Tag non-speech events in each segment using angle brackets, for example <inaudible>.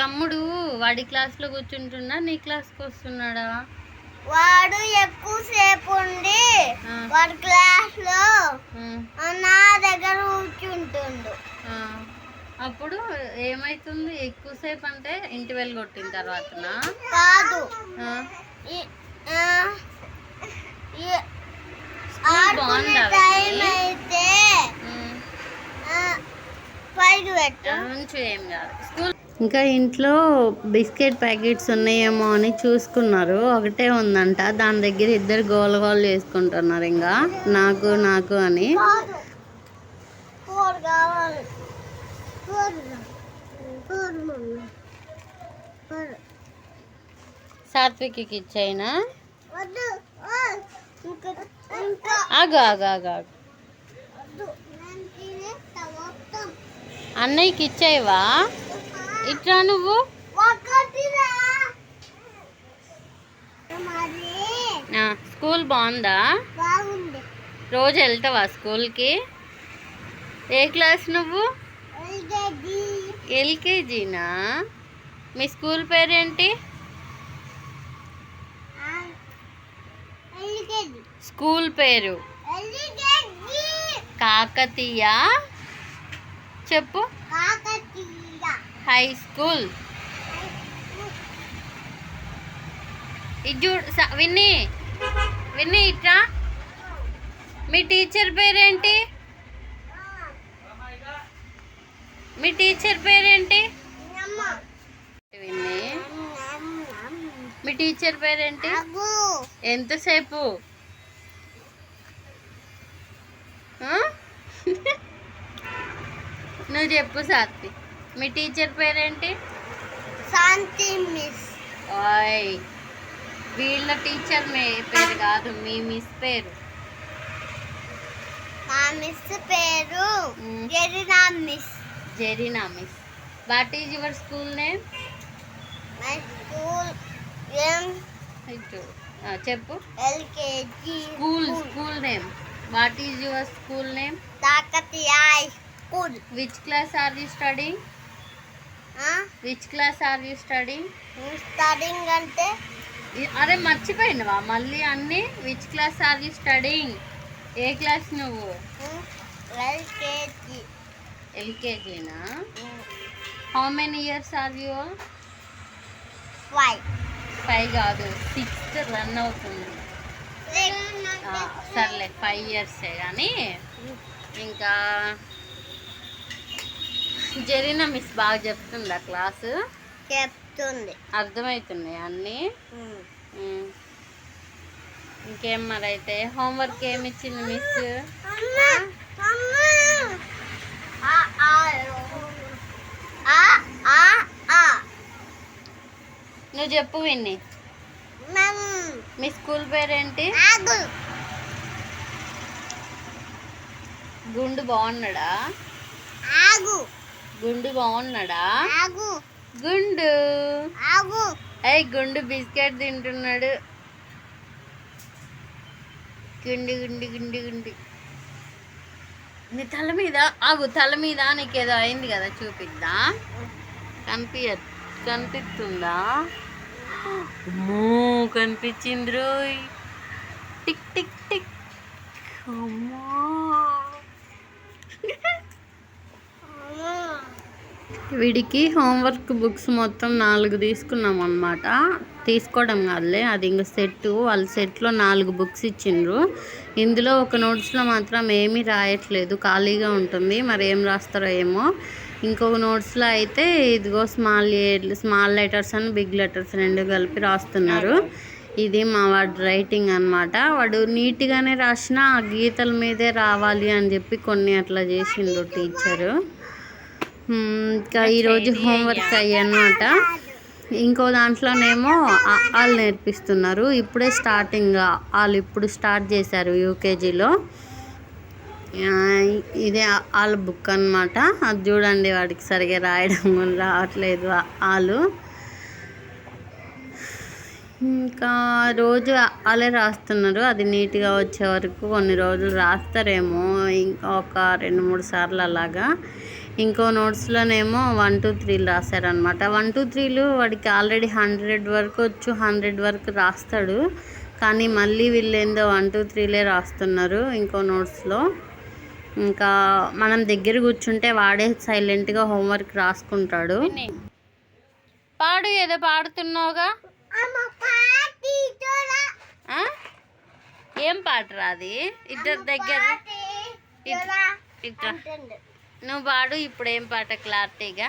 తమ్ముడు వాడి క్లాస్లో కూర్చుంటున్నా నీ క్లాస్కి వస్తున్నాడా? వాడు ఎక్కువసేపు ఉండి వాడి క్లాస్లో నా దగ్గర కూర్చుంటుండు. అప్పుడు ఏమైతుంది? ఎక్కువసేపు అంటే ఇంటి వెళ్ళి కొట్టిన తర్వాతనా? కాదు? అయితే పైకి పెట్టు. నుంచి ఏం కాదు. స్కూల్ ఇంకా ఇంట్లో బిస్కెట్ ప్యాకెట్స్ ఉన్నాయేమో అని చూసుకున్నారు. ఒకటే ఉందంట. దాని దగ్గర ఇద్దరు గోల గోల్ చేసుకుంటున్నారు ఇంకా. నాకు నాకు అని. సాత్వికి ఇచ్చాయినా? ఆ, ఆగు ఆగు ఆగు ఆగు. అన్నయ్యకి ఇచ్చాయివా? ఇట్రా నువ్వు? స్కూల్ బాగుందా? రోజు వెళ్తావా స్కూల్కి? ఏ క్లాస్ నువ్వు? ఎల్కేజీ. ఎల్కేజీనా? మీ స్కూల్ పేరేంటి? స్కూల్ పేరు? కాకతీయ? చెప్పు. కాకతీయ హై స్కూల్ ఇది విన్ని. విన్ని ఇట్రా. మీ టీచర్ పేరేంటి? మీ టీచర్ పేరేంటి? విన్ని. మీ టీచర్ పేరేంటి? ఎంతసేపు? <laughs> నువ్వు చెప్పు సాత్వి. మీ టీచర్ పేరేంటి? శాంతి మిస్. ఓయ్ వీళ్ళ టీచర్ మే పేరు కాదు మీ మిస్ పేరు. మా మిస్ పేరు. Zarina miss. Zarina miss. What is your school name? My school ఎం చెప్పు. LKG. School school name. What is your school name? Kakatiya high school. Which class are you studying which class are you studying starting అంటే? అరే మర్చిపోయినవా? మళ్ళీ అన్ని which class are you studying A class నువ్వు? LKG. ఎల్కేజీనా? How many years are you five five కాదు sixth run అవుతుంది. సర్లే five ఇయర్సే కానీ ఇంకా జరీనా మిస్ బాగా చెప్తుందా క్లాసు? చెప్తుంది. అర్థమవుతుంది అన్నీ. ఇంకేం మరి అయితే హోంవర్క్ ఏమి ఇచ్చింది మిస్? నువ్వు చెప్పు విన్ని. మీ స్కూల్ పేరేంటి? గుండు బాగున్నాడా? ఆగు. గుండు బాగున్నాడా? ఆగు. గుండు. ఆగు. అయ్యి గుండు బిస్కెట్ తింటున్నాడు. గుండు గుండు గుండు గుండు. నీ తల మీద ఆగు తల మీద నీకేదో అయింది కదా చూపిద్దా? కనిపించ కనిపిస్తుందా? అమ్మో కనిపించింది రోయ్. Tick tick tick. అమ్మో. వీడికి హోంవర్క్ బుక్స్ మొత్తం నాలుగు తీసుకున్నాం అనమాట తీసుకోవడం కాదులే అది ఇంక సెట్ వాళ్ళ సెట్లో నాలుగు బుక్స్ ఇచ్చిండ్రు. ఇందులో ఒక నోట్స్లో మాత్రం ఏమీ రాయట్లేదు ఖాళీగా ఉంటుంది. మరి ఏం రాస్తారో ఏమో. ఇంకొక నోట్స్లో అయితే ఇదిగో స్మాల్ స్మాల్ లెటర్స్ అని బిగ్ లెటర్స్ రెండు కలిపి రాస్తున్నారు. ఇది మా వాడి రైటింగ్ అన్నమాట. వాడు నీట్గానే రాసిన ఆ గీతల మీదే రావాలి అని చెప్పి కొన్ని అట్లా చేసిండు టీచరు. ఇంకా ఈరోజు హోంవర్క్ అయ్యన్నమాట. ఇంకో దాంట్లోనేమో వాళ్ళు నేర్పిస్తున్నారు. ఇప్పుడే స్టార్టింగ్ వాళ్ళు ఇప్పుడు స్టార్ట్ చేశారు యూకేజీలో. ఇదే వాళ్ళ బుక్ అన్నమాట. అది చూడండి వాడికి సరిగా రాయడం <laughs> రావట్లేదు వాళ్ళు ఇంకా రోజు అలా రాస్తున్నారు. అది నీట్గా వచ్చే వరకు కొన్ని రోజులు రాస్తారేమో. ఇంకా ఒక రెండు మూడు సార్లు అలాగా. ఇంకో నోట్స్లోనేమో వన్ టూ త్రీలు రాశారనమాట వన్ టూ త్రీలు వాడికి ఆల్రెడీ హండ్రెడ్ వరకు వచ్చు హండ్రెడ్ వరకు రాస్తాడు. కానీ మళ్ళీ వీళ్ళేందో వన్ టూ త్రీలే రాస్తున్నారు ఇంకో నోట్స్లో. ఇంకా మనం దగ్గర కూర్చుంటే వాడే సైలెంట్గా హోంవర్క్ రాసుకుంటాడు. పాడు ఏదో పాడుతున్నావుగా. ఏం పాట రాది ఇద్దరు దగ్గర ఇట్లా నువ్వు పాడు ఇప్పుడు ఏం పాట క్లారిటీగా?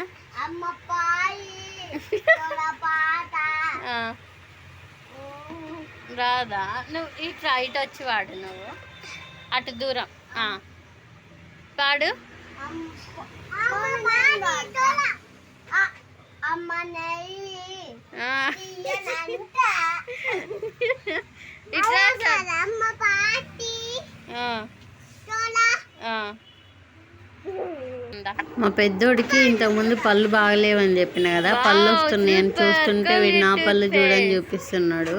రాదా? నువ్వు ఇట్లా ఇటు వచ్చి వాడు నువ్వు. అటు దూరం. పాడు. అమ్మ ఇట్లా. <laughs> మా పెద్దోడికి ఇంతకుముందు పళ్ళు బాగలేవని చెప్పిన కదా పళ్ళు వస్తున్నాయని చూస్తుంటే వీడు నా పళ్ళు చూడని చూపిస్తున్నాడు.